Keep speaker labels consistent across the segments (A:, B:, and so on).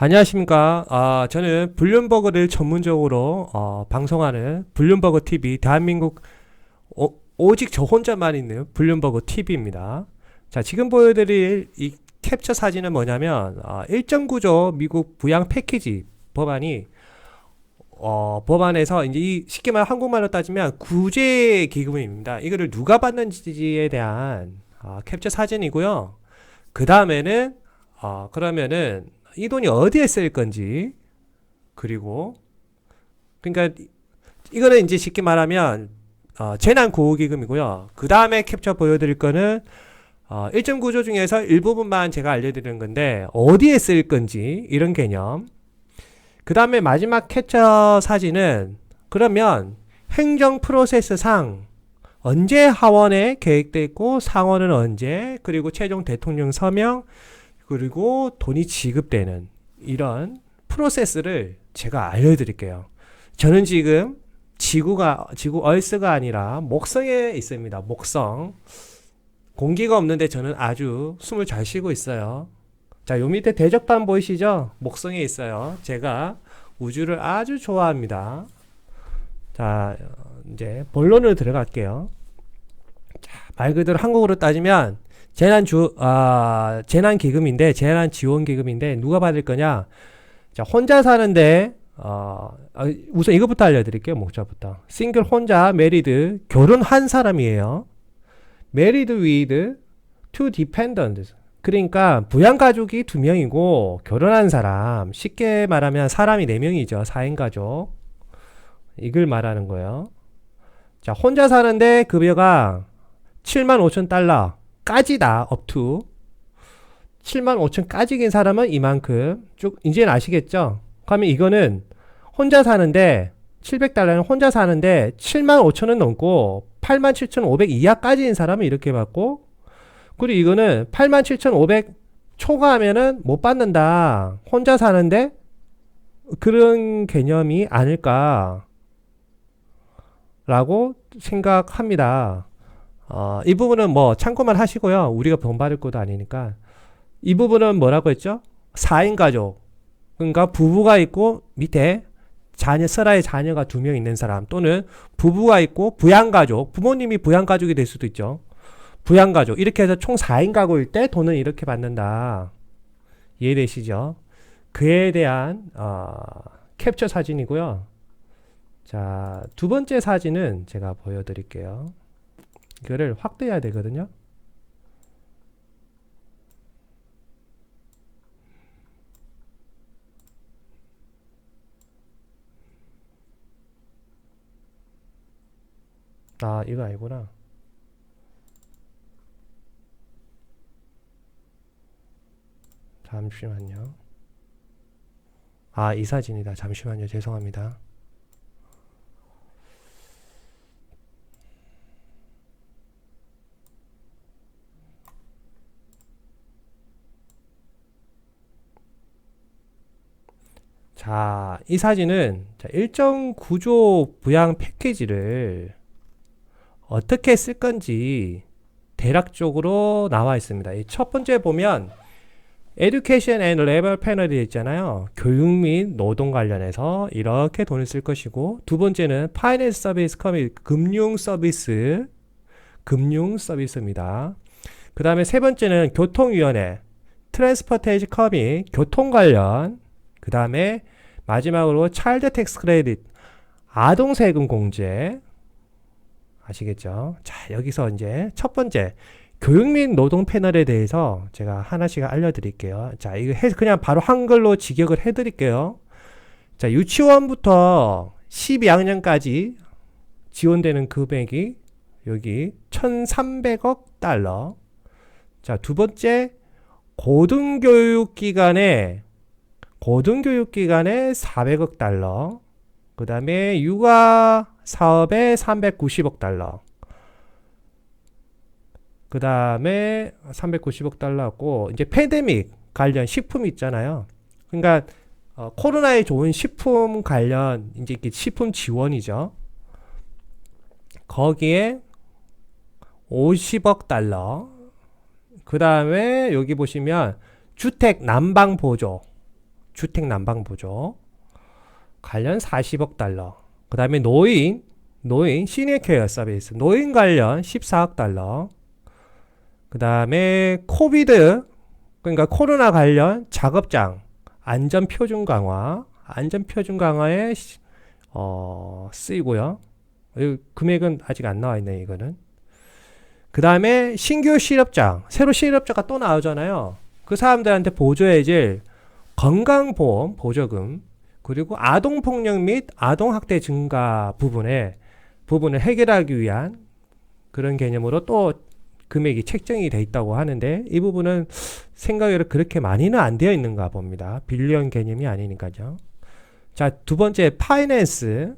A: 안녕하십니까. 아, 저는 블룸버그를 전문적으로 어, 방송하는 블룸버그 TV 대한민국 오, 오직 저 혼자만 있는 블룸버그 TV입니다. 자, 지금 보여드릴 이 캡처 사진은 뭐냐면 어, 1.9조 미국 부양 패키지 법안이 어, 법안에서 이제 이 쉽게 말 한국말로 따지면 구제 기금입니다. 이거를 누가 받는지에 대한 어, 캡처 사진이고요. 그 다음에는 어, 그러면은 이 돈이 어디에 쓸 건지 그리고 그러니까 이거는 이제 쉽게 말하면 어, 재난 구호 기금이고요. 그 다음에 캡처 보여드릴 거는 어, 1.9조 중에서 일부분만 제가 알려드리는 건데 어디에 쓸 건지 이런 개념. 그 다음에 마지막 캡처 사진은 그러면 행정 프로세스 상 언제 하원에 계획돼 있고 상원은 언제 그리고 최종 대통령 서명 그리고 돈이 지급되는 이런 프로세스를 제가 알려드릴게요. 저는 지금 지구가 지구 얼스가 아니라 목성에 있습니다. 목성 공기가 없는데 저는 아주 숨을 잘 쉬고 있어요. 자, 요 밑에 대적판 보이시죠? 목성에 있어요. 제가 우주를 아주 좋아합니다. 자, 이제 본론으로 들어갈게요. 자, 말 그대로 한국어로 따지면 재난 주, 아, 재난 기금인데, 재난 지원 기금인데, 누가 받을 거냐? 자, 혼자 사는데, 어, 아, 우선 이것부터 알려드릴게요. 목차부터. 싱글 혼자, 메리드, 결혼한 사람이에요. 메리드 위드, 투 디펜던트. 그러니까, 부양 가족이 두 명이고, 결혼한 사람, 쉽게 말하면 사람이 네 명이죠. 4인 가족. 이걸 말하는 거예요. 자, 혼자 사는데 급여가 7만 5천 달러. 까지다 업투 7만 5천 까지긴 사람은 이만큼 쭉 이제는 아시겠죠? 그러면 이거는 혼자 사는데 700달러는 혼자 사는데 7만 5천은 넘고 8만 7천500 이하까지인 사람은 이렇게 받고 그리고 이거는 8만 7천500 초과하면은 못 받는다. 혼자 사는데 그런 개념이 아닐까 라고 생각합니다. 어, 이 부분은 뭐 참고만 하시고요. 우리가 돈 받을 것도 아니니까. 이 부분은 뭐라고 했죠? 4인 가족. 그러니까 부부가 있고 밑에 자녀, 설아의 자녀가 두 명 있는 사람 또는 부부가 있고 부양가족, 부모님이 부양가족이 될 수도 있죠. 부양가족. 이렇게 해서 총 4인 가구일 때 돈을 이렇게 받는다. 이해되시죠? 그에 대한, 어, 캡처 사진이고요. 자, 두 번째 사진은 제가 보여드릴게요. 이거를 확대해야 되거든요. 아, 이거 아니구나. 잠시만요. 아, 이 사진이다. 잠시만요. 죄송합니다. 자, 이 사진은 1.9조 부양 패키지를 어떻게 쓸 건지 대략적으로 나와 있습니다. 이첫 번째 보면 Education and Labor 패널이 있잖아요. 교육 및 노동 관련해서 이렇게 돈을 쓸 것이고 두 번째는 Finance Service 커밋 금융 서비스 금융 서비스입니다. 그 다음에 세 번째는 교통위원회 트랜스포테이지 커밋 교통 관련 그 다음에 마지막으로 차일드 텍스 크레딧 아동 세금 공제 아시겠죠? 자, 여기서 이제 첫 번째 교육 및 노동 패널에 대해서 제가 하나씩 알려드릴게요. 자, 이거 해, 그냥 바로 한글로 직역을 해드릴게요. 자, 유치원부터 12학년까지 지원되는 금액이 여기 1,300억 달러. 자, 두 번째 고등교육기관에 고등교육기관에 400억 달러, 그 다음에 육아 사업에 390억 달러, 그 다음에 390억 달러고, 이제 패데믹 관련 식품 있잖아요. 그러니까, 어, 코로나에 좋은 식품 관련, 이제 식품 지원이죠. 거기에 50억 달러, 그 다음에 여기 보시면 주택 난방 보조, 주택 난방 보조 관련 40억 달러. 그 다음에 노인, 노인 시니어 케어 서비스, 노인 관련 14억 달러. 그 다음에 코비드, 그러니까 코로나 관련 작업장 안전 표준 강화, 안전 표준 강화에 시- 어, 쓰이고요. 이 금액은 아직 안 나와 있네 이거는. 그 다음에 신규 실업장, 새로 실업자가 또 나오잖아요. 그 사람들한테 보조해줄 건강보험 보조금, 그리고 아동폭력 및 아동학대 증가 부분에, 부분을 해결하기 위한 그런 개념으로 또 금액이 책정이 돼 있다고 하는데, 이 부분은 생각외로 그렇게 많이는 안 되어 있는가 봅니다. 빌리언 개념이 아니니까요. 자, 두 번째, 파이낸스.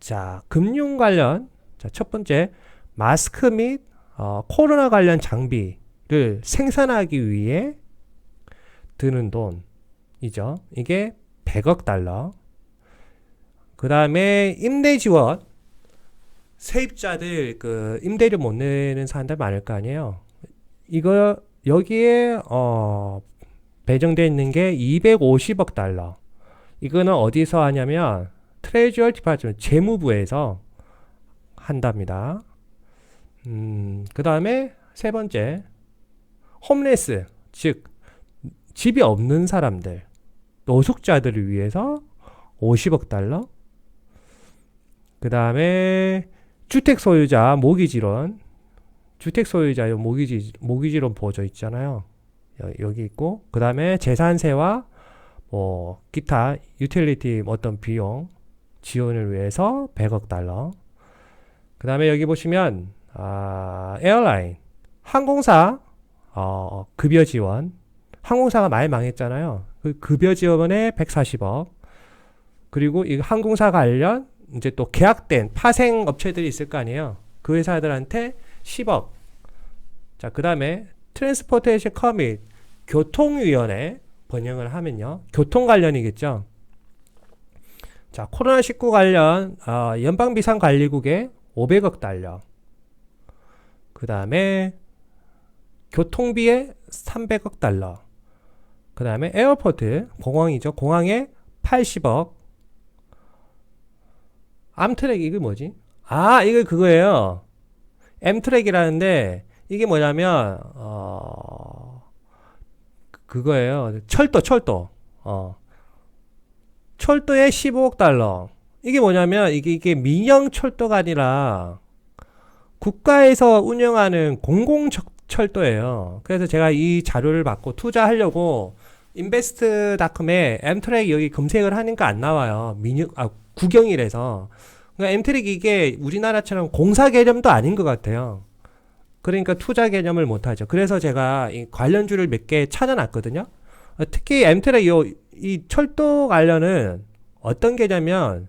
A: 자, 금융 관련. 자, 첫 번째, 마스크 및 어, 코로나 관련 장비를 생산하기 위해 드는 돈 이죠. 이게 100억 달러. 그 다음에 임대 지원. 세입자들 그 임대료 못 내는 사람들 많을 거 아니에요. 이거 여기에 어 배정되어 있는 게 250억 달러. 이거는 어디서 하냐면 트레저럴 디파트먼트 재무부에서 한답니다. 음, 그 다음에 세 번째, 홈레스, 즉, 집이 없는 사람들, 노숙자들을 위해서 50억 달러. 그 다음에 주택 소유자 모기지론, 주택 소유자 요 모기지, 모기지론 보조 있잖아요. 여- 여기 있고, 그 다음에 재산세와 뭐, 기타 유틸리티 어떤 비용 지원을 위해서 100억 달러. 그 다음에 여기 보시면, 아, 에어라인, 항공사, 어, 급여 지원. 항공사가 많이 망했잖아요. 그 급여 지원에 140억. 그리고 이 항공사 관련 이제 또 계약된 파생 업체들이 있을 거 아니에요. 그 회사들한테 10억. 자, 그 다음에 트랜스포테이션 커밋 교통위원회 번영을 하면요. 교통 관련이겠죠. 자, 코로나19 관련 어, 연방비상관리국에 500억 달러. 그 다음에 교통비에 300억 달러. 그 다음에 에어포트, 공항이죠. 공항에 80억. 암트랙 이게 뭐지? 아, 이거 그거예요. M트랙이라는데 이게 뭐냐면 어 그거예요. 철도, 철도. 어. 철도에 15억 달러. 이게 뭐냐면 이게 이게 민영 철도가 아니라 국가에서 운영하는 공공 철- 철도예요. 그래서 제가 이 자료를 받고 투자하려고 인베스트닷컴에 엠트랙 여기 검색을 하니까 안 나와요. 민영 아 국영이라서. 그러니까 엠트랙 이게 우리나라처럼 공사 개념도 아닌 것 같아요. 그러니까 투자 개념을 못 하죠. 그래서 제가 이 관련주를 몇 개 찾아놨거든요. 어, 특히 엠트랙 요, 이 철도 관련은 어떤 개냐면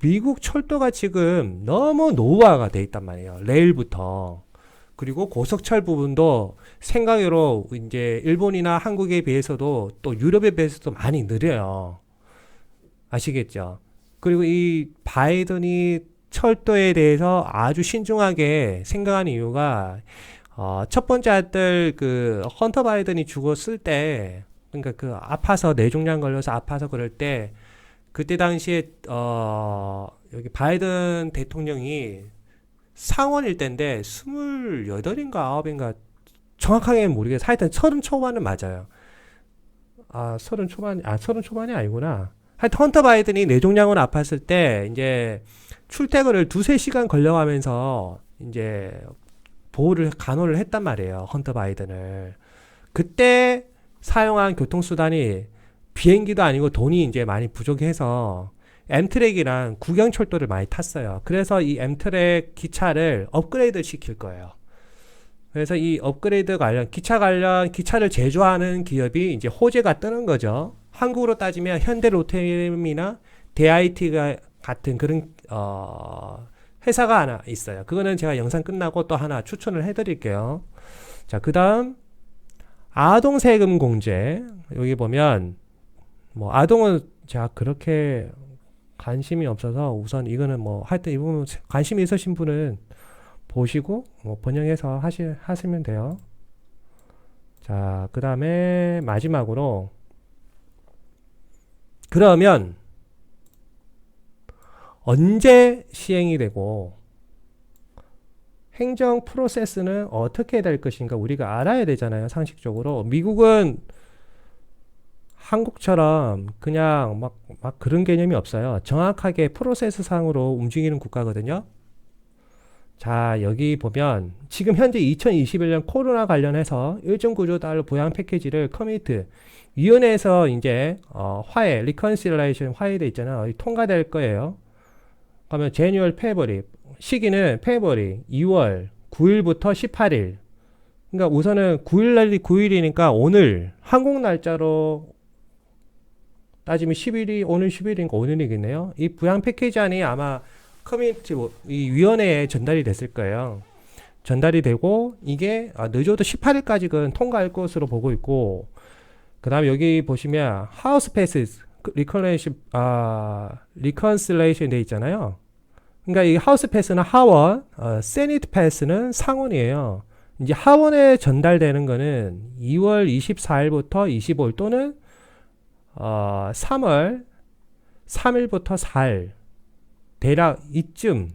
A: 미국 철도가 지금 너무 노후화가 돼 있단 말이에요. 레일부터. 그리고 고속철 부분도 생각외로 이제 일본이나 한국에 비해서도 또 유럽에 비해서도 많이 느려요. 아시겠죠? 그리고 이 바이든이 철도에 대해서 아주 신중하게 생각하는 이유가 어, 첫 번째 아들 그 헌터 바이든이 죽었을 때 그러니까 그 아파서 뇌종양 걸려서 아파서 그럴 때 그때 당시에 어 여기 바이든 대통령이 상원일 때인데 스물여덟인가 아홉인가 정확하게는 모르겠어요. 하여튼 서른 초반은 맞아요. 아 서른 초반 아 서른 초반이 아니구나. 하여튼 헌터 바이든이 뇌종양으로 아팠을 때 이제 출퇴근을 두세 시간 걸려가면서 이제 보호를 간호를 했단 말이에요. 헌터 바이든을. 그때 사용한 교통수단이 비행기도 아니고 돈이 이제 많이 부족해서 엠트랙이랑 국영철도를 많이 탔어요. 그래서 이 엠트랙 기차를 업그레이드 시킬 거예요. 그래서 이 업그레이드 관련 기차 관련 기차를 제조하는 기업이 이제 호재가 뜨는 거죠. 한국으로 따지면 현대 로템이나 대IT가 같은 그런 어 회사가 하나 있어요. 그거는 제가 영상 끝나고 또 하나 추천을 해드릴게요. 자, 그 다음 아동 세금 공제 여기 보면 뭐 아동은 제가 그렇게 관심이 없어서 우선 이거는 뭐 하여튼 이 부분 관심이 있으신 분은 보시고 뭐 번역해서 하시, 하시면 돼요. 자, 그 다음에 마지막으로 그러면 언제 시행이 되고 행정 프로세스는 어떻게 될 것인가 우리가 알아야 되잖아요. 상식적으로. 미국은 한국처럼 그냥 막, 막 그런 개념이 없어요. 정확하게 프로세스 상으로 움직이는 국가거든요. 자, 여기 보면 지금 현재 2021년 코로나 관련해서 1.9조 달러 보양 패키지를 커미트 위원회에서 이제 어, 화해, 리컨실레이션 화해돼 있잖아요. 통과될 거예요. 그러면 제뉴얼 페버리 시기는 페버리 2월 9일부터 18일. 그러니까 우선은 9일 날이 9일이니까 오늘 한국 날짜로 따지면 10일이 오늘 10일이니까 오늘이겠네요. 이 부양 패키지 안이 아마 커뮤니티 뭐, 이 위원회에 전달이 됐을 거예요. 전달이 되고 이게 아, 늦어도 18일까지는 통과할 것으로 보고 있고 그다음에 여기 보시면 하우스 패스 리컨레이션 아 리컨실레이션 돼 있잖아요. 그러니까 이 하우스 패스는 하원, 어, 세니트 패스는 상원이에요. 이제 하원에 전달되는 거는 2월 24일부터 25일 또는 어, 3월 3일부터 4일 대략 이쯤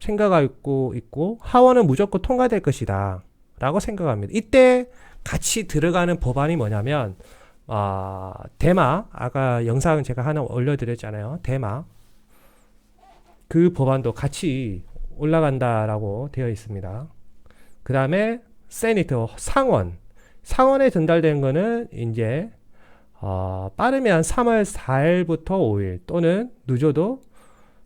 A: 생각하고 있고 하원은 무조건 통과될 것이다 라고 생각합니다. 이때 같이 들어가는 법안이 뭐냐면 어, 대마 아까 영상 제가 하나 올려드렸잖아요. 대마 그 법안도 같이 올라간다라고 되어 있습니다. 그 다음에 세니터 상원 상원에 전달된 거는 이제 어, 빠르면 3월 4일부터 5일 또는 늦어도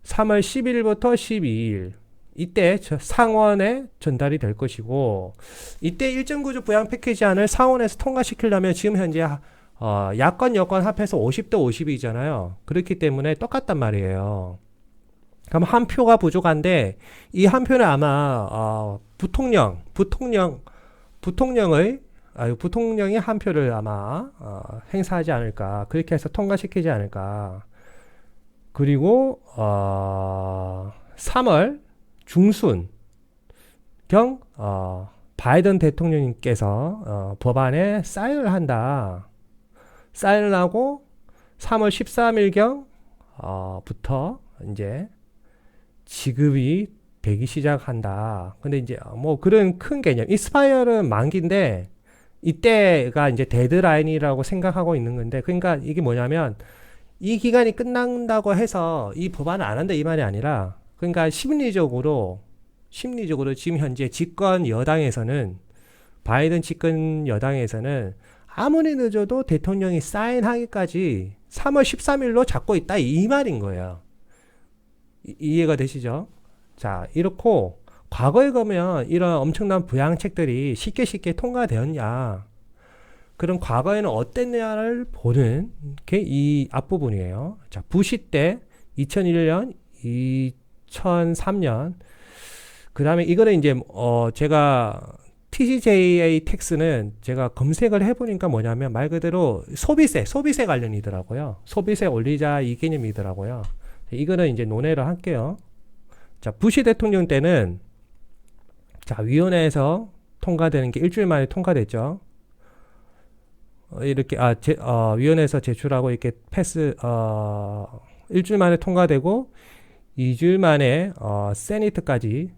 A: 3월 10일부터 12일 이때 상원에 전달이 될 것이고 이때 1.9조 부양 패키지안을 상원에서 통과시키려면 지금 현재 어, 야권 여권 합해서 50대 50이잖아요. 그렇기 때문에 똑같단 말이에요. 그럼 한 표가 부족한데 이 한 표는 아마 어, 부통령, 부통령, 부통령의 아, 부통령이 한 표를 아마 어, 행사하지 않을까 그렇게 해서 통과시키지 않을까. 그리고 어, 3월 중순 경 어, 바이든 대통령님께서 어, 법안에 사인을 한다. 사인을 하고 3월 13일경 어, 부터 이제 지급이 되기 시작한다. 근데 이제 뭐 그런 큰 개념. 이스파이어는 만기인데 이때가 이제 데드라인이라고 생각하고 있는 건데 그러니까 이게 뭐냐면 이 기간이 끝난다고 해서 이 법안을 안 한다 이 말이 아니라 그러니까 심리적으로 심리적으로 지금 현재 집권 여당에서는 바이든 집권 여당에서는 아무리 늦어도 대통령이 사인하기까지 3월 13일로 잡고 있다 이 말인 거예요. 이, 해가 되시죠? 자, 이렇고 과거에 가면 이런 엄청난 부양책들이 쉽게 쉽게 통과되었냐? 그럼 과거에는 어땠냐를 보는 게 이 앞부분이에요. 자, 부시 때 2001년, 2003년 그 다음에 이거는 이제 어 제가 TCJA 텍스는 제가 검색을 해보니까 뭐냐면 말 그대로 소비세, 소비세 관련이더라고요. 소비세 올리자 이 개념이더라고요. 이거는 이제 논의를 할게요. 자, 부시 대통령 때는 자, 위원회에서 통과되는 게 일주일 만에 통과됐죠. 어, 이렇게 아, 제, 어, 위원회에서 제출하고 이렇게 패스 어, 일주일 만에 통과되고 2주일 만에 어, 세니트까지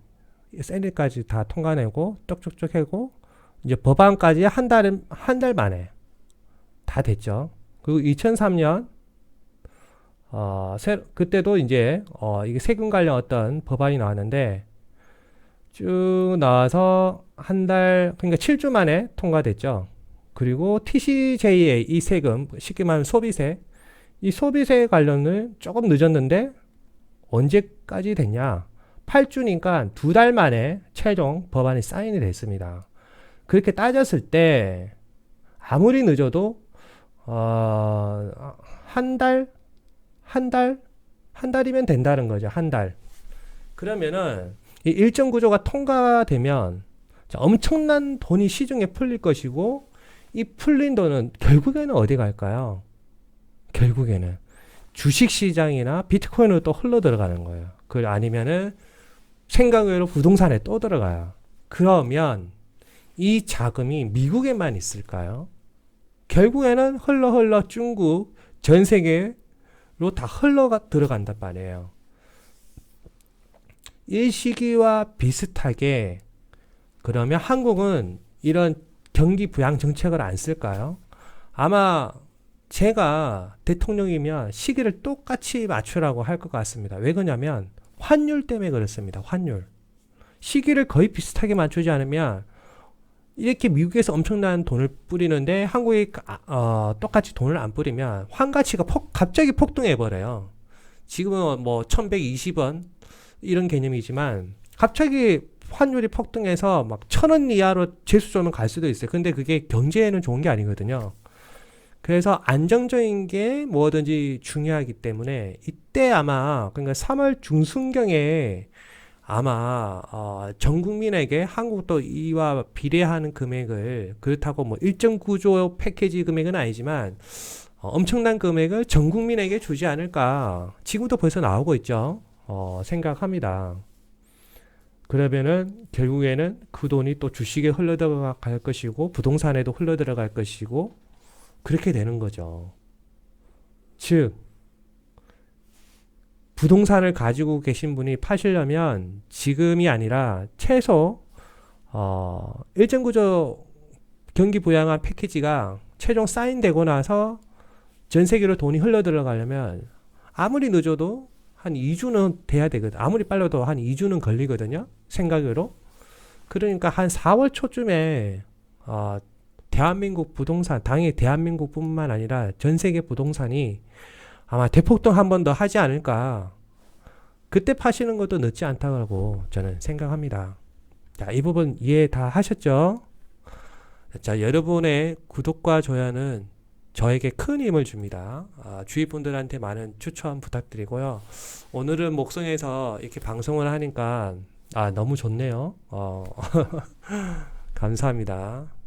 A: 세니트까지 다 통과내고 쪽쪽쪽 하고 이제 법안까지 한 달 한 달 만에 다 됐죠. 그리고 2003년 어, 세, 그때도 이제, 어, 이게 세금 관련 어떤 법안이 나왔는데, 쭉 나와서 한 달, 그러니까 7주 만에 통과됐죠. 그리고 TCJA 이 세금, 쉽게 말하면 소비세, 이 소비세 관련은 조금 늦었는데, 언제까지 됐냐? 8주니까 두 달 만에 최종 법안이 사인이 됐습니다. 그렇게 따졌을 때, 아무리 늦어도, 어, 한 달, 한 달? 한 달이면 된다는 거죠. 한 달. 그러면은 이 일정 구조가 통과되면 엄청난 돈이 시중에 풀릴 것이고 이 풀린 돈은 결국에는 어디 갈까요? 결국에는 주식 시장이나 비트코인으로 또 흘러 들어가는 거예요. 그 아니면은 생각외로 부동산에 또 들어가요. 그러면 이 자금이 미국에만 있을까요? 결국에는 흘러 흘러 중국, 전 세계로 다 흘러가 들어간단 말이에요. 이 시기와 비슷하게 그러면 한국은 이런 경기 부양 정책을 안 쓸까요? 아마 제가 대통령이면 시기를 똑같이 맞추라고 할 것 같습니다. 왜 그러냐면 환율 때문에 그렇습니다. 환율. 시기를 거의 비슷하게 맞추지 않으면 이렇게 미국에서 엄청난 돈을 뿌리는데 한국이 아- 어, 똑같이 돈을 안 뿌리면 환가치가 폭, 갑자기 폭등해 버려요. 지금은 뭐 1120원 이런 개념이지만 갑자기 환율이 폭등해서 막 천 원 이하로 제수조는 갈 수도 있어요. 근데 그게 경제에는 좋은 게 아니거든요. 그래서 안정적인 게 뭐든지 중요하기 때문에 이때 아마 그러니까 3월 중순경에 아마 어, 전 국민에게 한국도 이와 비례하는 금액을 그렇다고 뭐 1.9조 패키지 금액은 아니지만 어, 엄청난 금액을 전 국민에게 주지 않을까 지금도 벌써 나오고 있죠. 어, 생각합니다. 그러면은 결국에는 그 돈이 또 주식에 흘러들어갈 것이고 부동산에도 흘러들어갈 것이고 그렇게 되는 거죠. 즉 부동산을 가지고 계신 분이 파시려면 지금이 아니라 최소 어 1.9조 경기 부양한 패키지가 최종 사인되고 나서 전 세계로 돈이 흘러 들어가려면 아무리 늦어도 한 2주는 돼야 되거든. 아무리 빨라도 한 2주는 걸리거든요. 생각으로. 그러니까 한 4월 초쯤에 어 대한민국 부동산, 당연히 대한민국뿐만 아니라 전 세계 부동산이 아마 대폭등 한 번 더 하지 않을까. 그때 파시는 것도 늦지 않다고 저는 생각합니다. 자, 이 부분 이해 다 하셨죠? 자, 여러분의 구독과 좋아요는 저에게 큰 힘을 줍니다. 아, 주위 분들한테 많은 추천 부탁드리고요. 오늘은 목성에서 이렇게 방송을 하니까 아, 너무 좋네요. 어, 감사합니다.